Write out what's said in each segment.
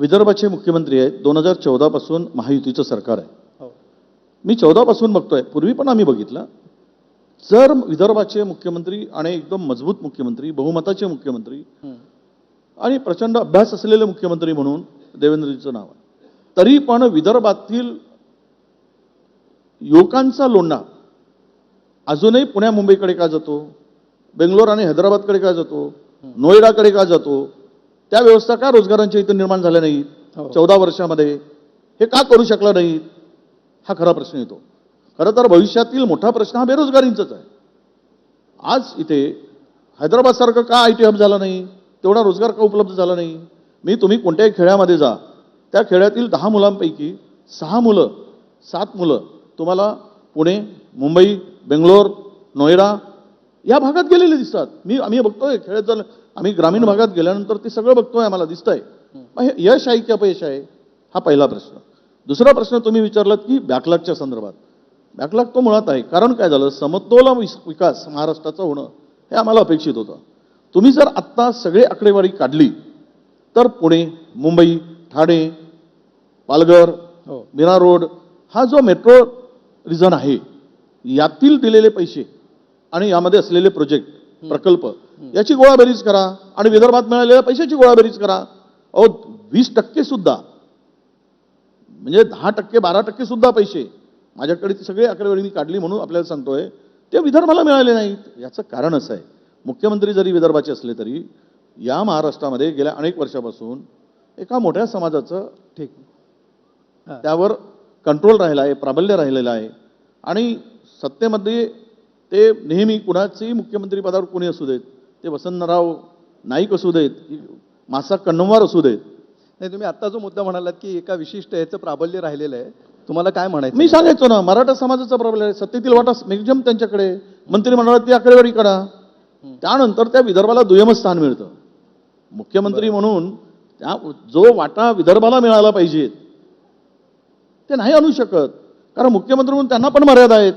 विदर्भाचे मुख्यमंत्री आहेत. दोन हजार चौदा पासून महायुतीचं सरकार आहे. हो. मी चौदा पासून बघतोय. पूर्वी पण आम्ही बघितलं. जर विदर्भाचे मुख्यमंत्री आणि एकदम मजबूत मुख्यमंत्री बहुमताचे मुख्यमंत्री. आणि प्रचंड अभ्यास असलेले मुख्यमंत्री म्हणून देवेंद्रजीचं नाव आहे. तरी पण विदर्भातील युवकांचा लोंढा अजूनही पुण्या मुंबईकडे का जातो? बेंगलोर आणि हैदराबादकडे का जातो? नोएडाकडे का जातो? त्या व्यवस्था का रोजगारांच्या इथं निर्माण झाल्या नाहीत? हो. चौदा वर्षामध्ये. हे का करू शकला नाहीत? हा खरा प्रश्न येतो. खरं तर भविष्यातील मोठा प्रश्न हा बेरोजगारींचाच आहे. आज इथे हैदराबादसारखं का आय टी हब झाला नाही? तेवढा रोजगार का उपलब्ध झाला नाही? मी तुम्ही कोणत्याही खेड्यामध्ये जा. त्या खेड्यातील दहा मुलांपैकी सहा मुलं सात मुलं तुम्हाला पुणे मुंबई बेंगलोर नोएडा या भागात गेलेले दिसतात. मी आम्ही बघतोय खेड्यात जर आम्ही ग्रामीण भागात गेल्यानंतर ते सगळं बघतोय आम्हाला दिसतंय. मग हे यश आहे की अपयश आहे? हा पहिला प्रश्न. दुसरा प्रश्न तुम्ही विचारलात की बॅकलॉगच्या संदर्भात. बॅकलॉग तो मुळात आहे. कारण काय झालं? समतोल विकास महाराष्ट्राचा होणं हे आम्हाला अपेक्षित होतं. तुम्ही जर आत्ता सगळे आकडेवारी काढली तर पुणे मुंबई ठाणे पालघर हो. मीरा रोड हा जो मेट्रो रिजन आहे यातील दिलेले पैसे आणि यामध्ये असलेले प्रोजेक्ट प्रकल्प याची गोळाबेरीज करा आणि विदर्भात मिळालेल्या पैशाची गोळाबेरीज करा. अहो वीस टक्के सुद्धा म्हणजे दहा टक्के बारा टक्के सुद्धा पैसे माझ्याकडे ती सगळी आकडेवारी मी काढली म्हणून आपल्याला सांगतोय ते विदर्भाला मिळाले नाहीत. याचं कारण असं आहे. मुख्यमंत्री जरी विदर्भाचे असले तरी या महाराष्ट्रामध्ये गेल्या अनेक वर्षापासून एका मोठ्या समाजाचं ठीक. त्यावर कंट्रोल राहिला आहे प्राबल्य राहिलेलं आहे. आणि सत्तेमध्ये ते नेहमी कुणाचेही मुख्यमंत्री पदावर कोणी असू देत ते वसंतराव नाईक असू देत मासा कन्नमवार असू देत. नाही तुम्ही आत्ता जो मुद्दा म्हणालात की एका विशिष्ट याचं प्राबल्य राहिलेलं आहे तुम्हाला काय म्हणायचं? मी सांगायचो ना मराठा समाजाचा प्रॉब्लेम आहे. सत्तेतील वाटा मॅक्झिमम त्यांच्याकडे मंत्रिमंडळात ती आकडेवारी करा. त्यानंतर त्या विदर्भाला दुय्यम स्थान मिळतं. मुख्यमंत्री म्हणून त्या जो वाटा विदर्भाला मिळाला पाहिजे ते नाही आणू शकत. कारण मुख्यमंत्री म्हणून त्यांना पण मर्यादा आहेत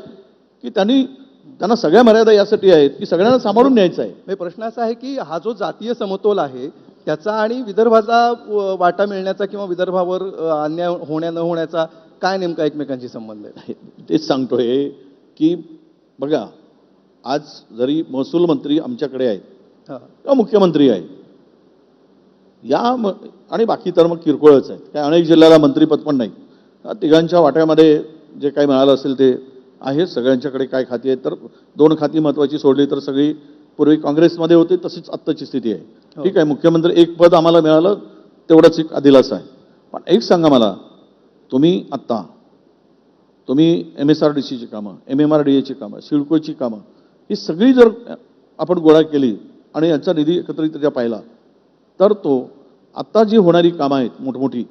की त्यांनी त्यांना सगळ्या मर्यादा यासाठी आहेत की सगळ्यांना सांभाळून न्यायचं आहे म्हणजे प्रश्न असा आहे की हा जो जातीय समतोल आहे त्याचा आणि विदर्भाचा वाटा मिळण्याचा किंवा विदर्भावर अन्याय होण्या न होण्याचा काय नेमका एकमेकांशी संबंध आहे. तेच सांगतोय की बघा आज जरी महसूल मंत्री आमच्याकडे आहेत हां. किंवा मुख्यमंत्री आहेत या म आणि बाकी तर मग किरकोळच आहेत काय अनेक जिल्ह्याला मंत्रीपद पण नाही तिघांच्या वाट्यामध्ये जे काही मिळालं असेल ते आहे सगळ्यांच्याकडे काय खाती आहेत तर दोन खाती महत्त्वाची सोडली तर सगळी पूर्वी काँग्रेसमध्ये होती तशीच आत्ताची स्थिती आहे हो. ठीक आहे मुख्यमंत्री एक पद आम्हाला मिळालं तेवढंच एक दिलासा आहे पण एक सांगा मला तुम्ही आत्ता तुम्ही एम एस आर डी सीची कामं एम एम आर डी एची कामं सिडकोची कामं ही सगळी जर आपण गोळा केली आणि यांचा निधी एकत्रितरित्या पाहिला तर तो आत्ता जी होणारी कामं आहेत मोठमोठी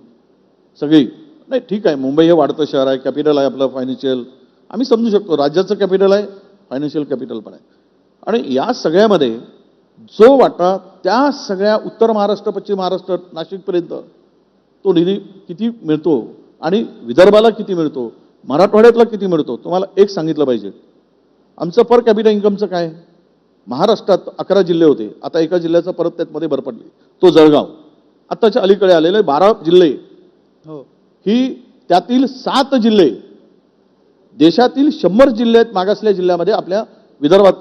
सगळी नाही ठीक आहे मुंबई हे वाढतं शहर आहे कॅपिटल आहे आपलं फायनान्शियल आम्ही समजू शकतो राज्याचं कॅपिटल आहे फायनान्शियल कॅपिटल पण आहे. आणि या सगळ्यामध्ये जो वाटा त्या सगळ्या उत्तर महाराष्ट्र पश्चिम महाराष्ट्र नाशिकपर्यंत तो निधी किती मिळतो आणि विदर्भाला किती मिळतो मराठवाड्यातला किती मिळतो तुम्हाला एक सांगितलं पाहिजे. आमचं पर कॅपिटल इन्कमचं काय? महाराष्ट्रात अकरा जिल्हे होते. आता एका जिल्ह्याचा परत त्यातमध्ये भर पडली. तो जळगाव. आत्ताच्या अलीकडे आलेले बारा जिल्हे. हो. ही त्यातील सात जिल्हे देशातील शंभर जिल्ह्यात मागासलेल्या जिल्ह्यामध्ये आपल्या विदर्भात.